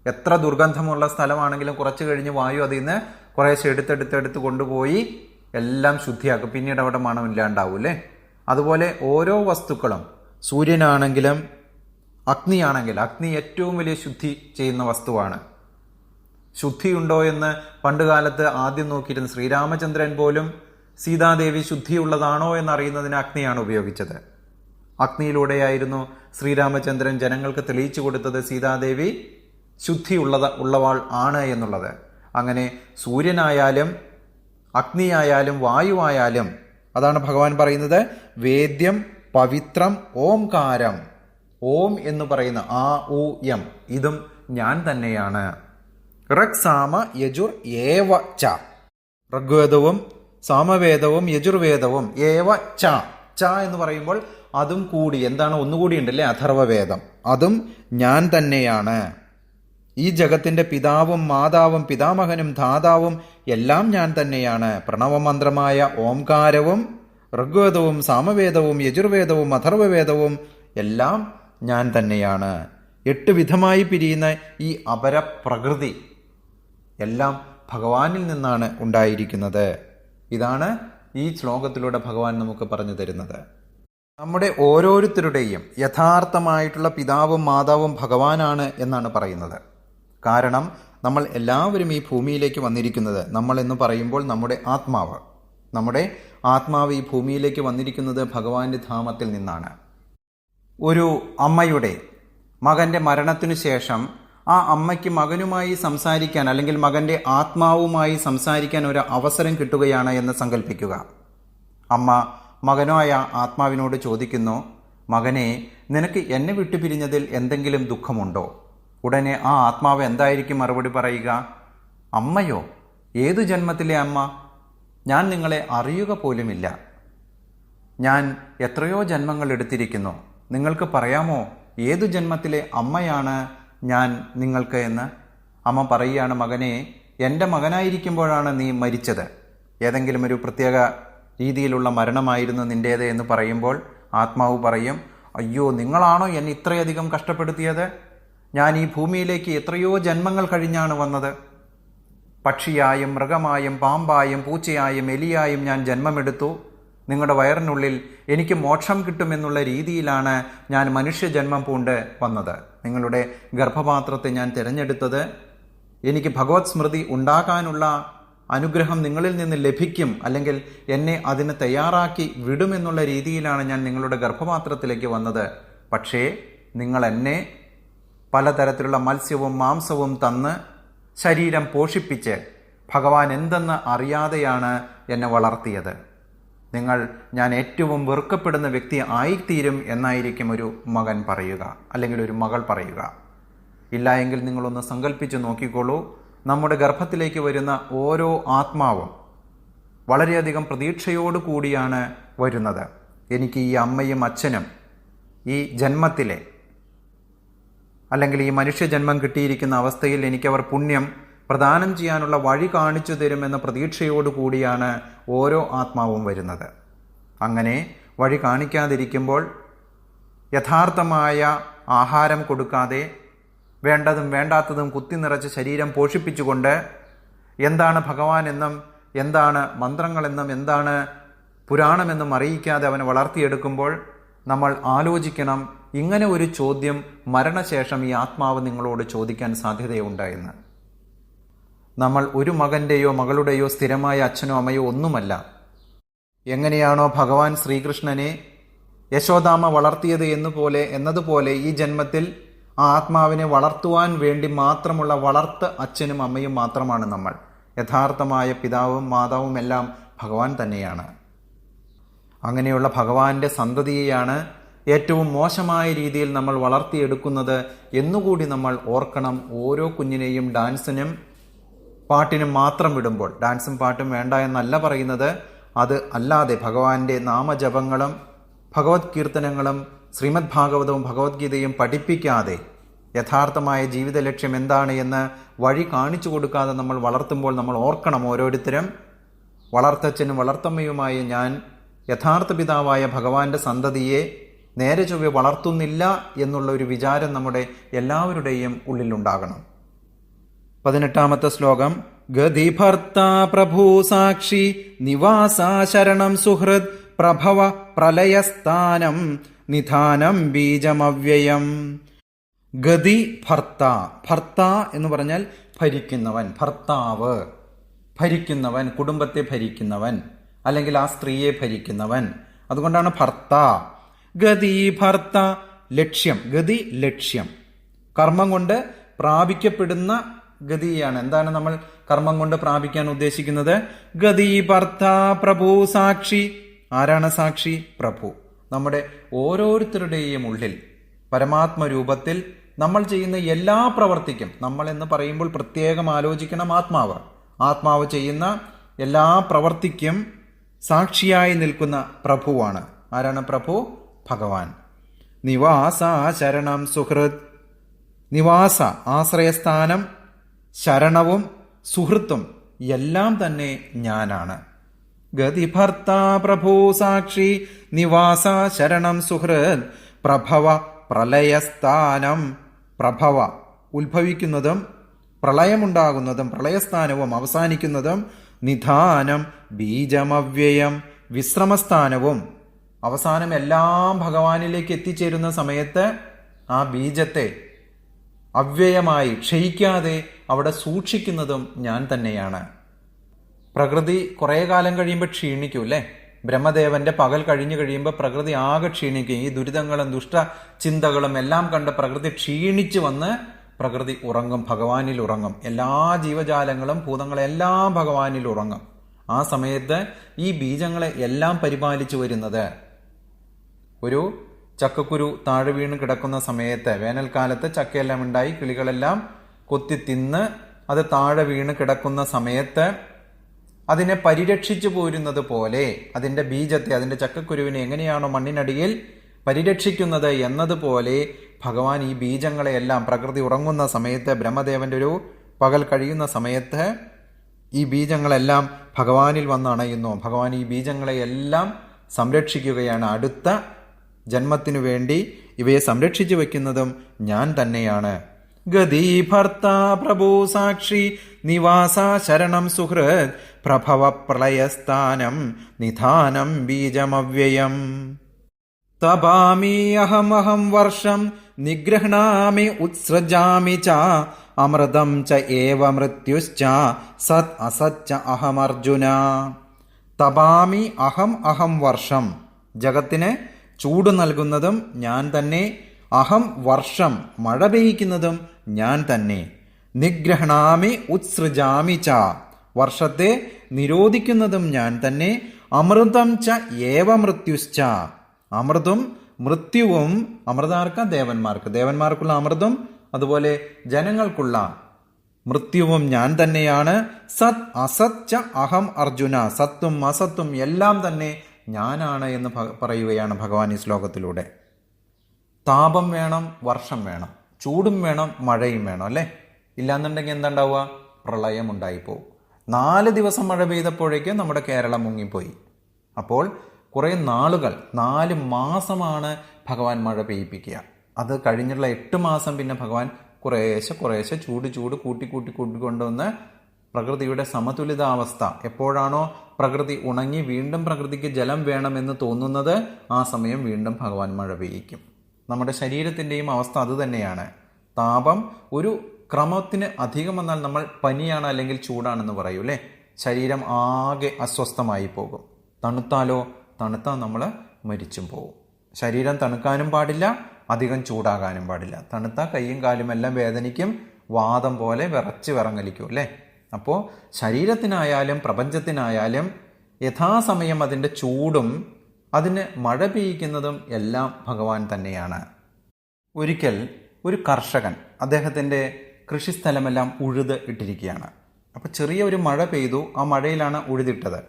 എത്ര ദുർഗന്ധമുള്ള സ്ഥലമാണെങ്കിലും കുറച്ച് കഴിഞ്ഞ് വായു അതിൽ നിന്ന് കുറേശ്ശെ എടുത്തെടുത്തെടുത്ത് കൊണ്ടുപോയി എല്ലാം ശുദ്ധിയാക്കും. പിന്നീട് അവിടെ മണമില്ലാണ്ടാവും അല്ലേ അതുപോലെ ഓരോ വസ്തുക്കളും സൂര്യനാണെങ്കിലും അഗ്നിയാണെങ്കിലും അഗ്നി ഏറ്റവും വലിയ ശുദ്ധി ചെയ്യുന്ന വസ്തുവാണ്. ശുദ്ധിയുണ്ടോ എന്ന് പണ്ടുകാലത്ത് ആദ്യം നോക്കിയിരുന്ന ശ്രീരാമചന്ദ്രൻ പോലും സീതാദേവി ശുദ്ധിയുള്ളതാണോ എന്നറിയുന്നതിന് അഗ്നിയാണ് ഉപയോഗിച്ചത്. അഗ്നിയിലൂടെയായിരുന്നു ശ്രീരാമചന്ദ്രൻ ജനങ്ങൾക്ക് തെളിയിച്ചു കൊടുത്തത്. സീതാദേവി ശുദ്ധിയുള്ളത് ഉള്ളവാൾ ആണ് എന്നുള്ളത്. അങ്ങനെ സൂര്യനായാലും അഗ്നിയായാലും വായുവായാലും അതാണ് ഭഗവാൻ പറയുന്നത് വേദ്യം പവിത്രം ഓംകാരം. ഓം എന്ന് പറയുന്ന ആ ഉ എം ഇതും ഞാൻ തന്നെയാണ്. ഋക് സാമ യജുർ ഏവ ച. ഋഗ്വേദവും സാമവേദവും യജുർവേദവും ഏവ ച. ച എന്ന് പറയുമ്പോൾ അതും കൂടി എന്താണ് ഒന്നുകൂടി ഉണ്ടല്ലേ? അഥർവവേദം. അതും ഞാൻ തന്നെയാണ്. ഈ ജഗത്തിന്റെ പിതാവും മാതാവും പിതാമഹനും ധാതാവും എല്ലാം ഞാൻ തന്നെയാണ്. പ്രണവമന്ത്രമായ ഓംകാരവും ഋഗ്വേദവും സാമവേദവും യജുർവേദവും അഥർവവേദവും എല്ലാം ഞാൻ തന്നെയാണ്. എട്ട് വിധമായി പിരിയുന്ന ഈ അപരപ്രകൃതി എല്ലാം ഭഗവാനിൽ നിന്നാണ് ഉണ്ടായിരിക്കുന്നത്. ഇതാണ് ഈ ശ്ലോകത്തിലൂടെ ഭഗവാൻ നമുക്ക് പറഞ്ഞു തരുന്നത്. നമ്മുടെ ഓരോരുത്തരുടെയും യഥാർത്ഥമായിട്ടുള്ള പിതാവും മാതാവും ഭഗവാനാണ് എന്നാണ് പറയുന്നത്. കാരണം നമ്മൾ എല്ലാവരും ഈ ഭൂമിയിലേക്ക് വന്നിരിക്കുന്നത് നമ്മൾ എന്ന് പറയുമ്പോൾ നമ്മുടെ ആത്മാവ്. നമ്മുടെ ആത്മാവ് ഈ ഭൂമിയിലേക്ക് വന്നിരിക്കുന്നത് ഭഗവാന്റെ ധാമത്തിൽ നിന്നാണ്. ഒരു അമ്മയുടെ മകന്റെ മരണത്തിനു ശേഷം ആ അമ്മയ്ക്ക് മകനുമായി സംസാരിക്കാൻ അല്ലെങ്കിൽ മകന്റെ ആത്മാവുമായി സംസാരിക്കാൻ ഒരു അവസരം കിട്ടുകയാണ് എന്ന് സങ്കല്പിക്കുക അമ്മ മകനായ ആത്മാവിനോട് ചോദിക്കുന്നു മകനെ നിനക്ക് എന്നെ വിട്ടുപിരിഞ്ഞതിൽ എന്തെങ്കിലും ദുഃഖമുണ്ടോ? ഉടനെ ആ ആത്മാവ് എന്തായിരിക്കും മറുപടി പറയുക? അമ്മയോ ഏതു ജന്മത്തിലെ അമ്മ? ഞാൻ നിങ്ങളെ അറിയുക പോലുമില്ല. ഞാൻ എത്രയോ ജന്മങ്ങൾ എടുത്തിരിക്കുന്നു. നിങ്ങൾക്ക് പറയാമോ ഏതു ജന്മത്തിലെ അമ്മയാണ് ഞാൻ നിങ്ങൾക്ക് എന്ന്? അമ്മ പറയുകയാണ് മകനെ എന്റെ മകനായിരിക്കുമ്പോഴാണ് നീ മരിച്ചത്. ഏതെങ്കിലും ഒരു പ്രത്യേക രീതിയിലുള്ള മരണമായിരുന്നു നിന്റേത് എന്ന് പറയുമ്പോൾ ആത്മാവ് പറയും അയ്യോ നിങ്ങളാണോ എന്നെ ഇത്രയധികം കഷ്ടപ്പെടുത്തിയത്? ഞാൻ ഈ ഭൂമിയിലേക്ക് എത്രയോ ജന്മങ്ങൾ കഴിഞ്ഞാണ് വന്നത്. പക്ഷിയായും മൃഗമായും പാമ്പായും പൂച്ചയായും എലിയായും ഞാൻ ജന്മമെടുത്തു. നിങ്ങളുടെ വയറിനുള്ളിൽ എനിക്ക് മോക്ഷം കിട്ടുമെന്നുള്ള രീതിയിലാണ് ഞാൻ മനുഷ്യജന്മം പൂണ്ട് വന്നത്. നിങ്ങളുടെ ഗർഭപാത്രത്തെ ഞാൻ തിരഞ്ഞെടുത്തത്. എനിക്ക് ഭഗവത് സ്മൃതി ഉണ്ടാകാനുള്ള അനുഗ്രഹം നിങ്ങളിൽ നിന്ന് ലഭിക്കും അല്ലെങ്കിൽ എന്നെ അതിന് തയ്യാറാക്കി വിടുമെന്നുള്ള രീതിയിലാണ് ഞാൻ നിങ്ങളുടെ ഗർഭപാത്രത്തിലേക്ക് വന്നത്. പക്ഷേ നിങ്ങൾ എന്നെ പലതരത്തിലുള്ള മത്സ്യവും മാംസവും തന്ന് ശരീരം പോഷിപ്പിച്ച് ഭഗവാൻ എന്തെന്ന് അറിയാതെയാണ് എന്നെ വളർത്തിയത്. നിങ്ങൾ ഞാൻ ഏറ്റവും വെറുക്കപ്പെടുന്ന വ്യക്തി ആയിത്തീരും എന്നായിരിക്കും ഒരു മകൻ പറയുക അല്ലെങ്കിൽ ഒരു മകൾ പറയുക. ഇല്ല എങ്കിൽ നിങ്ങളൊന്ന് സങ്കല്പിച്ച് നോക്കിക്കോളൂ. നമ്മുടെ ഗർഭത്തിലേക്ക് വരുന്ന ഓരോ ആത്മാവും വളരെയധികം പ്രതീക്ഷയോടു കൂടിയാണ് വരുന്നത്. എനിക്ക് ഈ അമ്മയും അച്ഛനും ഈ ജന്മത്തിലെ അല്ലെങ്കിൽ ഈ മനുഷ്യജന്മം കിട്ടിയിരിക്കുന്ന അവസ്ഥയിൽ എനിക്കവർ പുണ്യം പ്രദാനം ചെയ്യാനുള്ള വഴി കാണിച്ചു തരുമെന്ന പ്രതീക്ഷയോടു കൂടിയാണ് ഓരോ ആത്മാവും വരുന്നത്. അങ്ങനെ വഴി കാണിക്കാതിരിക്കുമ്പോൾ യഥാർത്ഥമായ ആഹാരം കൊടുക്കാതെ വേണ്ടതും വേണ്ടാത്തതും കുത്തി നിറച്ച് ശരീരം പോഷിപ്പിച്ചുകൊണ്ട് എന്താണ് ഭഗവാൻ എന്നും എന്താണ് മന്ത്രങ്ങളെന്നും എന്താണ് പുരാണമെന്നും അറിയിക്കാതെ അവനെ വളർത്തിയെടുക്കുമ്പോൾ നമ്മൾ ആലോചിക്കണം ഇങ്ങനെ ഒരു ചോദ്യം മരണശേഷം ഈ ആത്മാവ് നിങ്ങളോട് ചോദിക്കാൻ സാധ്യതയുണ്ടായെന്ന് നമ്മൾ ഒരു മകന്റെയോ മകളുടെയോ സ്ഥിരമായ അച്ഛനോ അമ്മയോ ഒന്നുമല്ല. എങ്ങനെയാണോ ഭഗവാൻ ശ്രീകൃഷ്ണനെ യശോദാമ വളർത്തിയത് എന്നുപോലെ എന്നതുപോലെ ഈ ജന്മത്തിൽ ആ ആത്മാവിനെ വളർത്തുവാൻ വേണ്ടി മാത്രമുള്ള വളർത്ത് അച്ഛനും അമ്മയും മാത്രമാണ് നമ്മൾ. യഥാർത്ഥമായ പിതാവും മാതാവും എല്ലാം ഭഗവാൻ തന്നെയാണ്. അങ്ങനെയുള്ള ഭഗവാന്റെ സന്തതിയെയാണ് ഏറ്റവും മോശമായ രീതിയിൽ നമ്മൾ വളർത്തിയെടുക്കുന്നത് എന്നുകൂടി നമ്മൾ ഓർക്കണം. ഓരോ കുഞ്ഞിനെയും ഡാൻസിനും പാട്ടിനും മാത്രം വിടുമ്പോൾ. ഡാൻസും പാട്ടും വേണ്ട എന്നല്ല പറയുന്നത്. അത് അല്ലാതെ ഭഗവാന്റെ നാമജപങ്ങളും ഭഗവത് കീർത്തനങ്ങളും ശ്രീമദ് ഭാഗവതവും ഭഗവത്ഗീതയും പഠിപ്പിക്കാതെ യഥാർത്ഥമായ ജീവിത ലക്ഷ്യം എന്താണ് എന്ന് വഴി കാണിച്ചു കൊടുക്കാതെ നമ്മൾ വളർത്തുമ്പോൾ നമ്മൾ ഓർക്കണം ഓരോരുത്തരും. വളർത്തച്ഛനും വളർത്തമ്മയുമായ ഞാൻ യഥാർത്ഥ പിതാവായ ഭഗവാന്റെ സന്തതിയെ നേരെ ചൊവ്വെ വളർത്തുന്നില്ല എന്നുള്ള ഒരു വിചാരം നമ്മുടെ എല്ലാവരുടെയും ഉള്ളിലുണ്ടാകണം. പതിനെട്ടാമത്തെ ശ്ലോകം ഗതിഭർത്ത പ്രഭു സാക്ഷി നിവാസാ ശരണം സുഹൃത് പ്രഭവ പ്രളയസ്ഥാനം നിധാനം ബീജമവ്യയം. ഗതി ഭർത്ത ഭർത്ത എന്ന് പറഞ്ഞാൽ ഭരിക്കുന്നവൻ ഭർത്താവ് ഭരിക്കുന്നവൻ കുടുംബത്തെ ഭരിക്കുന്നവൻ അല്ലെങ്കിൽ ആ സ്ത്രീയെ ഭരിക്കുന്നവൻ. അതുകൊണ്ടാണ് ഭർത്ത. ഗതി ഭർത്ത ലക്ഷ്യം ഗതി ലക്ഷ്യം. കർമ്മം കൊണ്ട് പ്രാപിക്കപ്പെടുന്ന ഗതിയാണ്. എന്താണ് നമ്മൾ കർമ്മം കൊണ്ട് പ്രാപിക്കാൻ ഉദ്ദേശിക്കുന്നത്? ഗതി ഭർത്ത പ്രഭു സാക്ഷി ആരാണ് സാക്ഷി? പ്രഭു. നമ്മുടെ ഓരോരുത്തരുടെയും ഉള്ളിൽ പരമാത്മ രൂപത്തിൽ നമ്മൾ ചെയ്യുന്ന എല്ലാ പ്രവർത്തിക്കും നമ്മൾ എന്ന് പറയുമ്പോൾ പ്രത്യേകം ആലോചിക്കണം ആത്മാവ്. ആത്മാവ് ചെയ്യുന്ന എല്ലാ പ്രവർത്തിക്കും സാക്ഷിയായി നിൽക്കുന്ന പ്രഭുവാണ്. ആരാണ് പ്രഭു? ഭഗവാൻ. നിവാസ ശരണം സുഹൃത്. നിവാസ ആശ്രയസ്ഥാനം ശരണവും സുഹൃത്തും എല്ലാം തന്നെ ഞാനാണ്. ഗതിഭർത്ത പ്രഭു സാക്ഷി നിവാസ ശരണം സുഹൃത് പ്രഭവ പ്രളയസ്ഥാനം പ്രഭവ ഉത്ഭവിക്കുന്നതും പ്രളയമുണ്ടാകുന്നതും പ്രളയസ്ഥാനവും അവസാനിക്കുന്നതും നിധാനം ബീജമവ്യയം വിശ്രമസ്ഥാനവും. അവസാനം എല്ലാം ഭഗവാനിലേക്ക് എത്തിച്ചേരുന്ന സമയത്ത് ആ ബീജത്തെ അവ്യയമായി ക്ഷയിക്കാതെ അവിടെ സൂക്ഷിക്കുന്നതും ഞാൻ തന്നെയാണ്. പ്രകൃതി കുറേ കാലം കഴിയുമ്പോൾ ക്ഷീണിക്കും അല്ലേ? ബ്രഹ്മദേവന്റെ പകൽ കഴിഞ്ഞു കഴിയുമ്പോൾ പ്രകൃതി ആകെ ക്ഷീണിക്കും. ഈ ദുരിതങ്ങളും ദുഷ്ട ചിന്തകളും എല്ലാം കണ്ട് പ്രകൃതി ക്ഷീണിച്ചു വന്ന് പ്രകൃതി ഉറങ്ങും ഭഗവാനിൽ ഉറങ്ങും. എല്ലാ ജീവജാലങ്ങളും ഭൂതങ്ങളെല്ലാം ഭഗവാനിൽ ഉറങ്ങും. ആ സമയത്ത് ഈ ബീജങ്ങളെ എല്ലാം പരിപാലിച്ചു വരുന്നത് ഒരു ചക്കക്കുരു താഴെ വീണ് കിടക്കുന്ന സമയത്ത് വേനൽക്കാലത്ത് ചക്കയെല്ലാം ഉണ്ടായി കിളികളെല്ലാം കൊത്തി തിന്ന് അത് താഴെ വീണ് കിടക്കുന്ന സമയത്ത് അതിനെ പരിരക്ഷിച്ചു പോരുന്നത് പോലെ അതിന്റെ ബീജത്തെ അതിന്റെ ചക്കക്കുരുവിനെ എങ്ങനെയാണോ മണ്ണിനടിയിൽ പരിരക്ഷിക്കുന്നത് എന്നതുപോലെ ഭഗവാൻ ഈ ബീജങ്ങളെയെല്ലാം പ്രകൃതി ഉറങ്ങുന്ന സമയത്ത് ബ്രഹ്മദേവന്റെ ഒരു പകൽ കഴിയുന്ന സമയത്ത് ഈ ബീജങ്ങളെല്ലാം ഭഗവാനിൽ വന്ന് അണയുന്നു. ഭഗവാൻ ഈ ബീജങ്ങളെയെല്ലാം സംരക്ഷിക്കുകയാണ്. അടുത്ത ജന്മത്തിനു വേണ്ടി ഇവയെ സംരക്ഷിച്ചു വെക്കുന്നതും ഞാൻ തന്നെയാണ്. ഗതി ഭർത്ത പ്രഭു സാക്ഷി നിവാസ ശരണം സുഹൃത് പ്രഭവ പ്രളയസ്ഥാനം നിധാനം ബീജമവ്യയം തപാമിഹമഹം വർഷം നിഗ്രഹണാമി ഉത്സൃജാമി ച അമൃതം ച ഏവ മൃത്യുശ്ച സത് അസച്ച അഹമർജുന തപാമി അഹം അഹം വർഷം ജഗത്തിന് ചൂട് നൽകുന്നതും ഞാൻ തന്നെ അഹം വർഷം മഴ പെയ്യിക്കുന്നതും ഞാൻ തന്നെ। നിഗ്രഹണാമി ഉത്സൃജാമി ച വർഷത്തെ നിരോധിക്കുന്നതും ഞാൻ തന്നെ അമൃതം ച ഏവ മൃത്യുശ്ച. അമൃതും മൃത്യുവും അമൃതാർക്ക ദേവന്മാർക്ക്. ദേവന്മാർക്കുള്ള അമൃതും അതുപോലെ ജനങ്ങൾക്കുള്ള മൃത്യുവും ഞാൻ തന്നെയാണ്. സത് അസത് ച അഹം അർജുന. സത്തും അസത്തും എല്ലാം തന്നെ ഞാനാണ് എന്ന് പറയുകയാണ് ഭഗവാൻ ഈ ശ്ലോകത്തിലൂടെ. താപം വേണം വർഷം വേണം. ചൂടും വേണം മഴയും വേണം അല്ലേ? ഇല്ലാന്നുണ്ടെങ്കിൽ എന്താ ഉണ്ടാവുക പ്രളയം ഉണ്ടായിപ്പോവും. നാല് ദിവസം മഴ പെയ്തപ്പോഴേക്കും നമ്മുടെ കേരളം മുങ്ങിപ്പോയി. അപ്പോൾ കുറേ നാളുകൾ നാല് മാസമാണ് ഭഗവാൻ മഴ പെയ്യിപ്പിക്കുക. അത് കഴിഞ്ഞുള്ള എട്ട് മാസം പിന്നെ ഭഗവാൻ കുറേശ്ശെ കുറേശ്ശെ ചൂട് ചൂട് കൂട്ടി കൂട്ടി കൂട്ടി കൊണ്ടുവന്ന് പ്രകൃതിയുടെ സമതുലിതാവസ്ഥ എപ്പോഴാണോ പ്രകൃതി ഉണങ്ങി വീണ്ടും പ്രകൃതിക്ക് ജലം വേണമെന്ന് തോന്നുന്നത് ആ സമയം വീണ്ടും ഭഗവാൻ മഴ പെയ്യിക്കും. നമ്മുടെ ശരീരത്തിന്റെയും അവസ്ഥ അതുതന്നെയാണ് താപം ഒരു ക്രമത്തിന് അധികം വന്നാൽ നമ്മൾ പനിയാണ് അല്ലെങ്കിൽ ചൂടാണെന്ന് പറയൂ അല്ലേ ശരീരം ആകെ അസ്വസ്ഥമായി പോകും. തണുത്താലോ? തണുത്താൽ നമ്മൾ മരിച്ചും പോകും ശരീരം തണുക്കാനും പാടില്ല അധികം ചൂടാകാനും പാടില്ല. തണുത്ത കൈയും കാലും എല്ലാം വേദനിക്കും വാദം പോലെ വിറച്ച് വിറങ്ങലിക്കും അല്ലേ അപ്പോൾ ശരീരത്തിനായാലും പ്രപഞ്ചത്തിനായാലും യഥാസമയം അതിന്റെ ചൂടും അതിന് മഴ പെയ്യിക്കുന്നതും എല്ലാം ഭഗവാൻ തന്നെയാണ്. ഒരിക്കൽ ഒരു കർഷകൻ അദ്ദേഹത്തിന്റെ കൃഷിസ്ഥലമെല്ലാം ഉഴുത് ഇട്ടിരിക്കുകയാണ്. അപ്പോൾ ചെറിയ ഒരു മഴ പെയ്തു. ആ മഴയിലാണ് ഉഴുതിട്ടത്.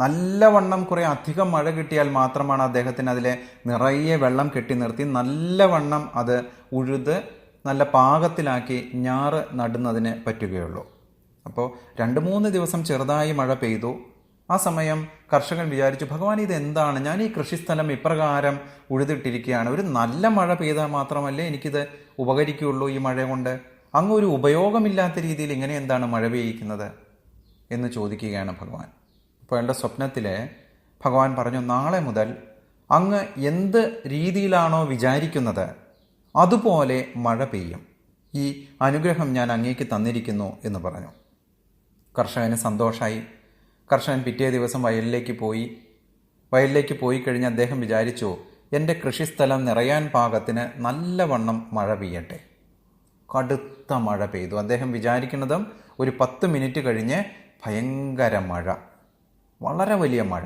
നല്ലവണ്ണം കുറേ അധികം മഴ കിട്ടിയാൽ മാത്രമാണ് അദ്ദേഹത്തിന് അതിലെ നിറയെ വെള്ളം കെട്ടി നിർത്തി നല്ലവണ്ണം അത് ഉഴുത് നല്ല പാകത്തിലാക്കി ഞാറ് നടുന്നതിന് പറ്റുകയുള്ളൂ. അപ്പോൾ രണ്ട് മൂന്ന് ദിവസം ചെറുതായി മഴ പെയ്തു. ആ സമയം കർഷകൻ വിചാരിച്ചു ഭഗവാൻ ഇത് എന്താണ് ഞാൻ ഈ കൃഷിസ്ഥലം ഇപ്രകാരം ഉഴുതിട്ടിരിക്കുകയാണ്. ഒരു നല്ല മഴ പെയ്താൽ മാത്രമല്ലേ എനിക്കിത് ഉപകരിക്കുകയുള്ളൂ ഈ മഴ കൊണ്ട്? അങ്ങ് ഒരു ഉപയോഗമില്ലാത്ത രീതിയിൽ ഇങ്ങനെ എന്താണ് മഴ പെയ്യിക്കുന്നത് എന്ന് ചോദിക്കുകയാണ് ഭഗവാൻ. അപ്പോൾ എന്റെ സ്വപ്നത്തിൽ ഭഗവാൻ പറഞ്ഞു നാളെ മുതൽ അങ്ങ് എന്ത് രീതിയിലാണോ വിചാരിക്കുന്നത് അതുപോലെ മഴ പെയ്യും. ഈ അനുഗ്രഹം ഞാൻ അങ്ങേക്ക് തന്നിരിക്കുന്നു എന്ന് പറഞ്ഞു. കർഷകന് സന്തോഷമായി കർഷകൻ പിറ്റേ ദിവസം വയലിലേക്ക് പോയി. വയലിലേക്ക് പോയി കഴിഞ്ഞ് അദ്ദേഹം വിചാരിച്ചു എന്റെ കൃഷിസ്ഥലം നിറയാൻ പാകത്തിന് നല്ലവണ്ണം മഴ പെയ്യട്ടെ. കടുത്ത മഴ പെയ്തു. അദ്ദേഹം വിചാരിക്കുന്നതും ഒരു പത്ത് മിനിറ്റ് കഴിഞ്ഞ് ഭയങ്കര മഴ. വളരെ വലിയ മഴ.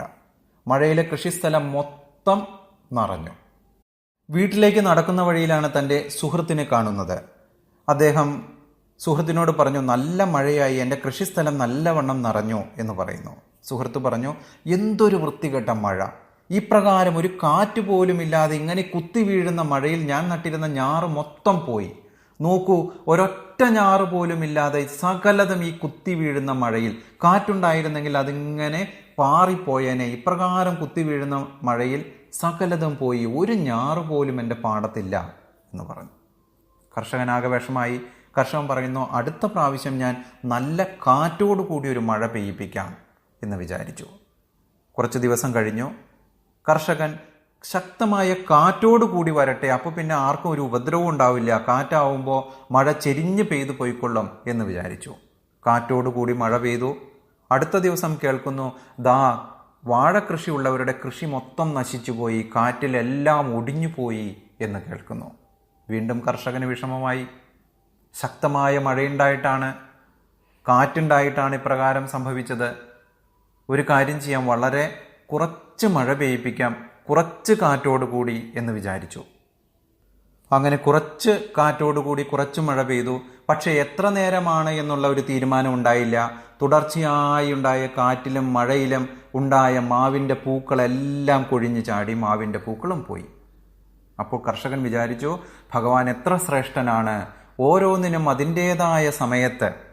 മഴയിലെ കൃഷിസ്ഥലം മൊത്തം നിറഞ്ഞു. വീട്ടിലേക്ക് നടക്കുന്ന വഴിയിലാണ് തന്റെ സുഹൃത്തിനെ കാണുന്നത്. അദ്ദേഹം സുഹൃത്തിനോട് പറഞ്ഞു നല്ല മഴയായി എന്റെ കൃഷിസ്ഥലം നല്ലവണ്ണം നിറഞ്ഞു എന്ന് പറയുന്നു. സുഹൃത്ത് പറഞ്ഞു എന്തൊരു വൃത്തികെട്ട മഴ. ഇപ്രകാരം ഒരു കാറ്റ് പോലും ഇല്ലാതെ ഇങ്ങനെ കുത്തി വീഴുന്ന മഴയിൽ ഞാൻ നട്ടിരുന്ന ഞാറ് മൊത്തം പോയി. നോക്കൂ ഒരൊറ്റ ഞാറ് പോലും ഇല്ലാതെ സകലതും ഈ കുത്തി വീഴുന്ന മഴയിൽ. കാറ്റുണ്ടായിരുന്നെങ്കിൽ അതിങ്ങനെ പാറിപ്പോയേനെ. ഇപ്രകാരം കുത്തി വീഴുന്ന മഴയിൽ സകലതും പോയി. ഒരു ഞാറ് പോലും എന്റെ പാടത്തില്ല എന്ന് പറഞ്ഞു. കർഷകനാകെ വിഷമായി. കർഷകൻ പറയുന്നു അടുത്ത പ്രാവശ്യം ഞാൻ നല്ല കാറ്റോടു കൂടി ഒരു മഴ പെയ്യിപ്പിക്കാം എന്ന് വിചാരിച്ചു. കുറച്ച് ദിവസം കഴിഞ്ഞു. കർഷകൻ ശക്തമായ കാറ്റോട് കൂടി വരട്ടെ. അപ്പോൾ പിന്നെ ആർക്കും ഒരു ഉപദ്രവം ഉണ്ടാവില്ല. കാറ്റാവുമ്പോൾ മഴ ചെരിഞ്ഞ് പെയ്തു പോയിക്കൊള്ളും എന്ന് വിചാരിച്ചു. കാറ്റോട് കൂടി മഴ പെയ്തു. അടുത്ത ദിവസം കേൾക്കുന്നു ദാ വാഴകൃഷി ഉള്ളവരുടെ കൃഷി മൊത്തം നശിച്ചുപോയി. കാറ്റിലെല്ലാം ഒടിഞ്ഞു പോയി എന്ന് കേൾക്കുന്നു. വീണ്ടും കർഷകന് വിഷമമായി. ശക്തമായ മഴയുണ്ടായിട്ടാണ് കാറ്റുണ്ടായിട്ടാണ് ഇപ്രകാരം സംഭവിച്ചത്. ഒരു കാര്യം ചെയ്യാം വളരെ കുറച്ച് മഴ പെയ്യിപ്പിക്കാം. കുറച്ച് കാറ്റോട് കൂടി എന്ന് വിചാരിച്ചു. അങ്ങനെ കുറച്ച് കാറ്റോടുകൂടി കുറച്ച് മഴ പെയ്തു. പക്ഷേ എത്ര നേരമാണ് എന്നുള്ള ഒരു തീരുമാനം ഉണ്ടായില്ല. തുടർച്ചയായി ഉണ്ടായ കാറ്റിലും മഴയിലും ഉണ്ടായ മാവിന്റെ പൂക്കളെല്ലാം കൊഴിഞ്ഞു ചാടി മാവിന്റെ പൂക്കളും പോയി. അപ്പോൾ കർഷകൻ വിചാരിച്ചു ഭഗവാൻ എത്ര ശ്രേഷ്ഠനാണ്. ഓരോന്നിനും അതിന്റേതായ സമയത്ത്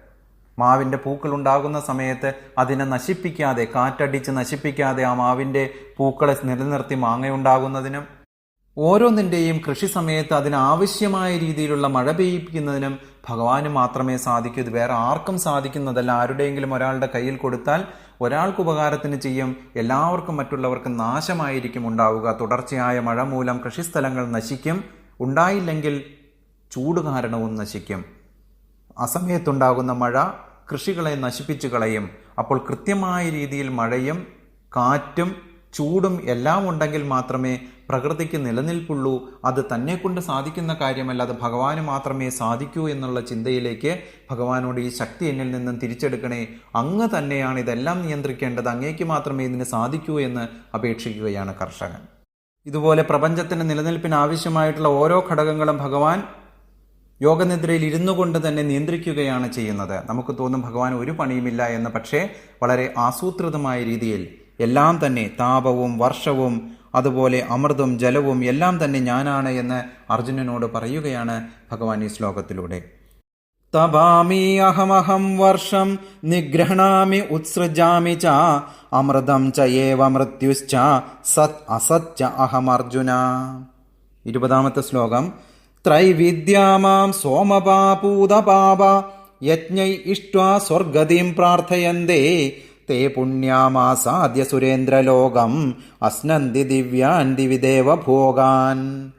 മാവിന്റെ പൂക്കൾ ഉണ്ടാകുന്ന സമയത്ത് അതിനെ നശിപ്പിക്കാതെ കാറ്റടിച്ച് നശിപ്പിക്കാതെ ആ മാവിന്റെ പൂക്കളെ നിലനിർത്തി മാങ്ങയുണ്ടാകുന്നതിനും ഓരോന്നിന്റെയും കൃഷി സമയത്ത് അതിനാവശ്യമായ രീതിയിലുള്ള മഴ പെയ്യിപ്പിക്കുന്നതിനും ഭഗവാന് മാത്രമേ സാധിക്കൂ. ഇത് വേറെ ആർക്കും സാധിക്കുന്നതല്ല. ആരുടെയെങ്കിലും ഒരാളുടെ കയ്യിൽ കൊടുത്താൽ ഒരാൾക്ക് ഉപകാരത്തിന് ചെയ്യും. എല്ലാവർക്കും മറ്റുള്ളവർക്കും നാശമായിരിക്കും ഉണ്ടാവുക. തുടർച്ചയായ മഴ മൂലം കൃഷിസ്ഥലങ്ങൾ നശിക്കും. ഉണ്ടായില്ലെങ്കിൽ ചൂട് കാരണവും നശിക്കും. അസമയത്തുണ്ടാകുന്ന മഴ കൃഷികളെ നശിപ്പിച്ചു കളയും. അപ്പോൾ കൃത്യമായ രീതിയിൽ മഴയും കാറ്റും ചൂടും എല്ലാം ഉണ്ടെങ്കിൽ മാത്രമേ പ്രകൃതിക്ക് നിലനിൽപ്പുള്ളൂ. അത് തന്നെ കൊണ്ട് സാധിക്കുന്ന കാര്യമല്ല. അത് ഭഗവാന് മാത്രമേ സാധിക്കൂ എന്നുള്ള ചിന്തയിലേക്ക് ഭഗവാനോട് ഈ ശക്തി എന്നിൽ നിന്നും തിരിച്ചെടുക്കണേ. അങ്ങ് തന്നെയാണ് ഇതെല്ലാം നിയന്ത്രിക്കേണ്ടത്. അങ്ങേക്ക് മാത്രമേ ഇതിന് സാധിക്കൂ എന്ന് അപേക്ഷിക്കുകയാണ് കർഷകൻ. ഇതുപോലെ പ്രപഞ്ചത്തിന് നിലനിൽപ്പിന് ആവശ്യമായിട്ടുള്ള ഓരോ ഘടകങ്ങളും ഭഗവാൻ യോഗനിദ്രയിൽ ഇരുന്നു കൊണ്ട് തന്നെ നിയന്ത്രിക്കുകയാണ് ചെയ്യുന്നത്. നമുക്ക് തോന്നും ഭഗവാൻ ഒരു പണിയുമില്ല എന്ന്. പക്ഷേ വളരെ ആസൂത്രിതമായ രീതിയിൽ എല്ലാം തന്നെ താപവും വർഷവും അതുപോലെ അമൃതും ജലവും എല്ലാം തന്നെ ഞാനാണ് എന്ന് അർജുനനോട് പറയുകയാണ് ഭഗവാൻ ഈ ശ്ലോകത്തിലൂടെ. തപാമി അഹമഹം വർഷം നിഗ്രഹണാമി ഉത്സൃജാമി ച അമൃതം ചയേവ മൃത്യുശ്ച സത് അസത് ച അഹമർജുന. ഇരുപതാമത്തെ ശ്ലോകം. ത്രൈവിദ്യാമാം സോമപാപൂതപാപ യജ്ഞൈ ഇഷ്ട്വാ സ്വർഗതിം പ്രാർത്ഥയന്തേ. തേ പുണ്യാമാസാദ്യ സുരേന്ദ്രലോകം അസ്നന്തി ദിവ്യാൻ ദിവിദേവ ഭോഗാൻ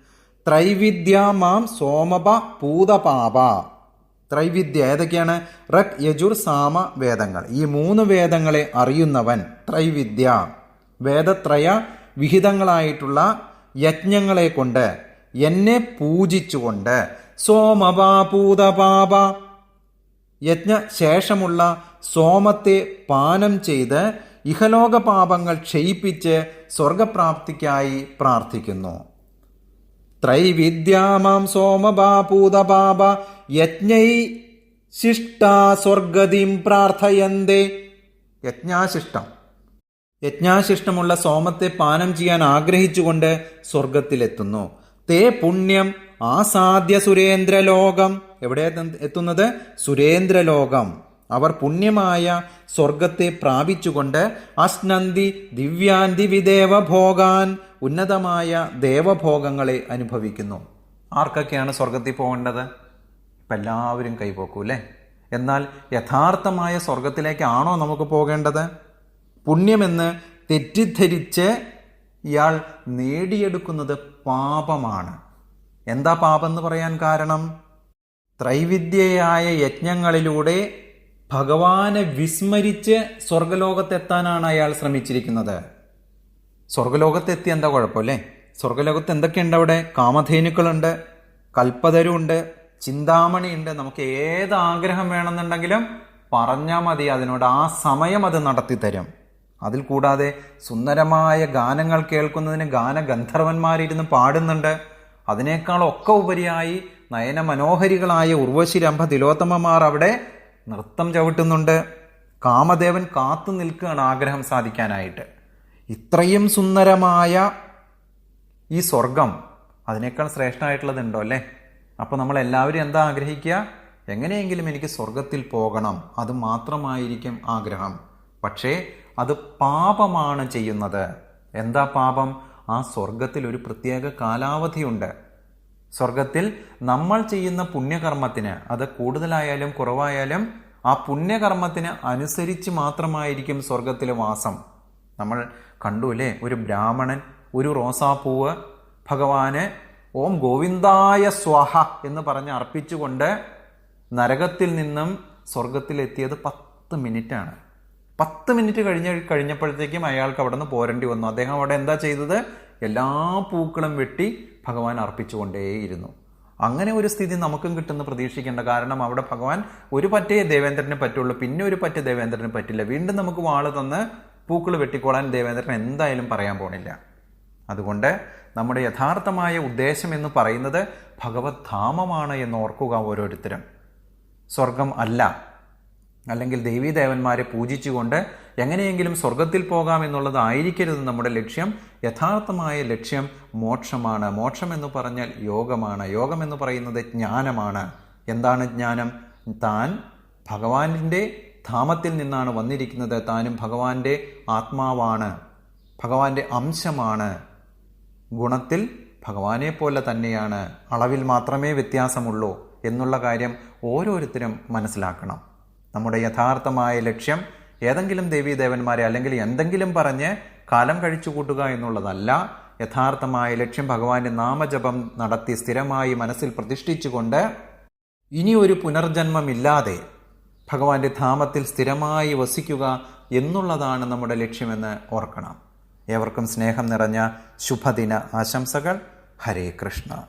ത്രൈവിദ്യാമാം സോമപ പൂതപാപ ത്രൈവിദ്യ ഏതൊക്കെയാണ്? റക് യജുർ സാമ വേദങ്ങൾ. ഈ മൂന്ന് വേദങ്ങളെ അറിയുന്നവൻ ത്രൈവിദ്യ. വേദത്രയ വിഹിതങ്ങളായിട്ടുള്ള യജ്ഞങ്ങളെ കൊണ്ട് എന്നെ പൂജിച്ചുകൊണ്ട്. സോമപാപൂതപാപ. യജ്ഞ ശേഷമുള്ള സോമത്തെ പാനം ചെയ്ത് ഇഹലോക പാപങ്ങൾ ക്ഷയിപ്പിച്ച് സ്വർഗപ്രാപ്തിക്കായി പ്രാർത്ഥിക്കുന്നു. ത്രൈവിദ്യാമാം സോമപാപൂതപാപ. യജ്ഞൈ ശിഷ്ടാ സ്വർഗതിം പ്രാർത്ഥയന്തേ. യജ്ഞാശിഷ്ടം. യജ്ഞാശിഷ്ടമുള്ള സോമത്തെ പാനം ചെയ്യാൻ ആഗ്രഹിച്ചുകൊണ്ട് സ്വർഗത്തിലെത്തുന്നു. തേ പുണ്യം ആസാദ്യ സുരേന്ദ്രലോകം. എവിടെ എത്തുന്നത്? സുരേന്ദ്രലോകം. അവർ പുണ്യമായ സ്വർഗത്തെ പ്രാപിച്ചുകൊണ്ട് അശ്നന്തി ദിവ്യാന്തി വിദേവ ഭോഗാൻ ഉന്നതമായ ദേവഭോഗങ്ങളെ അനുഭവിക്കുന്നു. ആർക്കൊക്കെയാണ് സ്വർഗത്തിൽ പോകേണ്ടത്? ഇപ്പം എല്ലാവരും കൈപോക്കൂ അല്ലേ എന്നാൽ യഥാർത്ഥമായ സ്വർഗത്തിലേക്കാണോ നമുക്ക് പോകേണ്ടത്? പുണ്യമെന്ന് തെറ്റിദ്ധരിച്ച് ഇയാൾ നേടിയെടുക്കുന്നത് പാപമാണ്. എന്താ പാപം എന്ന് പറയാൻ കാരണം? ത്രൈവിദ്യയായ യജ്ഞങ്ങളിലൂടെ ഭഗവാനെ വിസ്മരിച്ച് സ്വർഗലോകത്തെത്താനാണ് അയാൾ ശ്രമിച്ചിരിക്കുന്നത്. സ്വർഗലോകത്തെത്തി എന്താ കുഴപ്പമല്ലേ? സ്വർഗലോകത്ത് എന്തൊക്കെയുണ്ട് അവിടെ? കാമധേനുക്കളുണ്ട് കൽപ്പതരുണ്ട് ചിന്താമണിയുണ്ട്. നമുക്ക് ഏത് ആഗ്രഹം വേണമെന്നുണ്ടെങ്കിലും പറഞ്ഞാൽ മതി അതിനോട് ആ സമയം അത് നടത്തി തരും അതിൽ കൂടാതെ സുന്ദരമായ ഗാനങ്ങൾ കേൾക്കുന്നതിന് ഗാനഗന്ധർവന്മാരിരുന്ന് പാടുന്നുണ്ട്. അതിനേക്കാളൊക്കെ ഉപരിയായി നയന മനോഹരികളായ ഉർവശി രംഭ തിലോത്തമമാർ അവിടെ നൃത്തം ചവിട്ടുന്നുണ്ട്. കാമദേവൻ കാത്തു നിൽക്കുകയാണ് ആഗ്രഹം സാധിക്കാനായിട്ട്. ഇത്രയും സുന്ദരമായ ഈ സ്വർഗം അതിനേക്കാൾ ശ്രേഷ്ഠമായിട്ടുള്ളതുണ്ടോ അല്ലേ? അപ്പോൾ നമ്മൾ എല്ലാവരും എന്താ ആഗ്രഹിക്കുക? എങ്ങനെയെങ്കിലും എനിക്ക് സ്വർഗത്തിൽ പോകണം. അത് മാത്രമായിരിക്കും ആഗ്രഹം. പക്ഷേ അത് പാപമാണ് ചെയ്യുന്നത്. എന്താ പാപം? ആ സ്വർഗത്തിൽ ഒരു പ്രത്യേക കാലാവധിയുണ്ട്. സ്വർഗത്തിൽ നമ്മൾ ചെയ്യുന്ന പുണ്യകർമ്മത്തിന് അത് കൂടുതലായാലും കുറവായാലും ആ പുണ്യകർമ്മത്തിന് അനുസരിച്ച് മാത്രമായിരിക്കും സ്വർഗത്തിലെ വാസം. നമ്മൾ കണ്ടു അല്ലേ? ഒരു ബ്രാഹ്മണൻ ഒരു റോസാപ്പൂവ് ഭഗവാന് ഓം ഗോവിന്ദായ സ്വാഹ എന്ന് പറഞ്ഞ് അർപ്പിച്ചുകൊണ്ട് നരകത്തിൽ നിന്നും സ്വർഗത്തിലെത്തിയത് പത്ത് മിനിറ്റാണ്. പത്ത് മിനിറ്റ് കഴിഞ്ഞ് കഴിഞ്ഞപ്പോഴത്തേക്കും അയാൾക്ക് അവിടെ നിന്ന് പോരേണ്ടി വന്നു. അദ്ദേഹം അവിടെ എന്താ ചെയ്തത്? എല്ലാ പൂക്കളും വെട്ടി ഭഗവാൻ അർപ്പിച്ചുകൊണ്ടേയിരുന്നു. അങ്ങനെ ഒരു സ്ഥിതി നമുക്കും കിട്ടുന്ന പ്രതീക്ഷിക്കേണ്ട. കാരണം അവിടെ ഭഗവാൻ ഒരു പറ്റേ ദേവേന്ദ്രന് പറ്റുള്ളൂ. പിന്നെ ഒരു പറ്റ ദേവേന്ദ്രന് പറ്റില്ല. വീണ്ടും നമുക്ക് വാൾ തന്ന് പൂക്കൾ വെട്ടിക്കോളാൻ ദേവേന്ദ്രൻ എന്തായാലും പറയാൻ പോണില്ല. അതുകൊണ്ട് നമ്മുടെ യഥാർത്ഥമായ ഉദ്ദേശം എന്ന് പറയുന്നത് ഭഗവത് ധാമമാണ് എന്ന് ഓർക്കുക ഓരോരുത്തരും. സ്വർഗം അല്ല. അല്ലെങ്കിൽ ദേവീദേവന്മാരെ പൂജിച്ചുകൊണ്ട് എങ്ങനെയെങ്കിലും സ്വർഗത്തിൽ പോകാം എന്നുള്ളതായിരിക്കരുത് നമ്മുടെ ലക്ഷ്യം. യഥാർത്ഥമായ ലക്ഷ്യം മോക്ഷമാണ്. മോക്ഷം എന്ന് പറഞ്ഞാൽ യോഗമാണ്. യോഗം എന്ന് പറയുന്നത് ജ്ഞാനമാണ്. എന്താണ് ജ്ഞാനം? താൻ ഭഗവാനിന്റെ ധാമത്തിൽ നിന്നാണ് വന്നിരിക്കുന്നത്. താനും ഭഗവാന്റെ ആത്മാവാണ്. ഭഗവാന്റെ അംശമാണ്. ഗുണത്തിൽ ഭഗവാനെ പോലെ തന്നെയാണ്. അളവിൽ മാത്രമേ വ്യത്യാസമുള്ളൂ എന്നുള്ള കാര്യം ഓരോരുത്തരും മനസ്സിലാക്കണം. നമ്മുടെ യഥാർത്ഥമായ ലക്ഷ്യം ഏതെങ്കിലും ദേവീദേവന്മാരെ അല്ലെങ്കിൽ എന്തെങ്കിലും പറഞ്ഞ് കാലം കഴിച്ചു കൂട്ടുക എന്നുള്ളതല്ല. യഥാർത്ഥമായ ലക്ഷ്യം ഭഗവാന്റെ നാമജപം നടത്തി സ്ഥിരമായി മനസ്സിൽ പ്രതിഷ്ഠിച്ചുകൊണ്ട് ഇനി ഒരു പുനർജന്മമില്ലാതെ ഭഗവാന്റെ ധാമത്തിൽ സ്ഥിരമായി വസിക്കുക എന്നുള്ളതാണ് നമ്മുടെ ലക്ഷ്യമെന്ന് ഓർക്കണം. ഏവർക്കും സ്നേഹം നിറഞ്ഞ ശുഭദിന ആശംസകൾ. ഹരേ കൃഷ്ണ.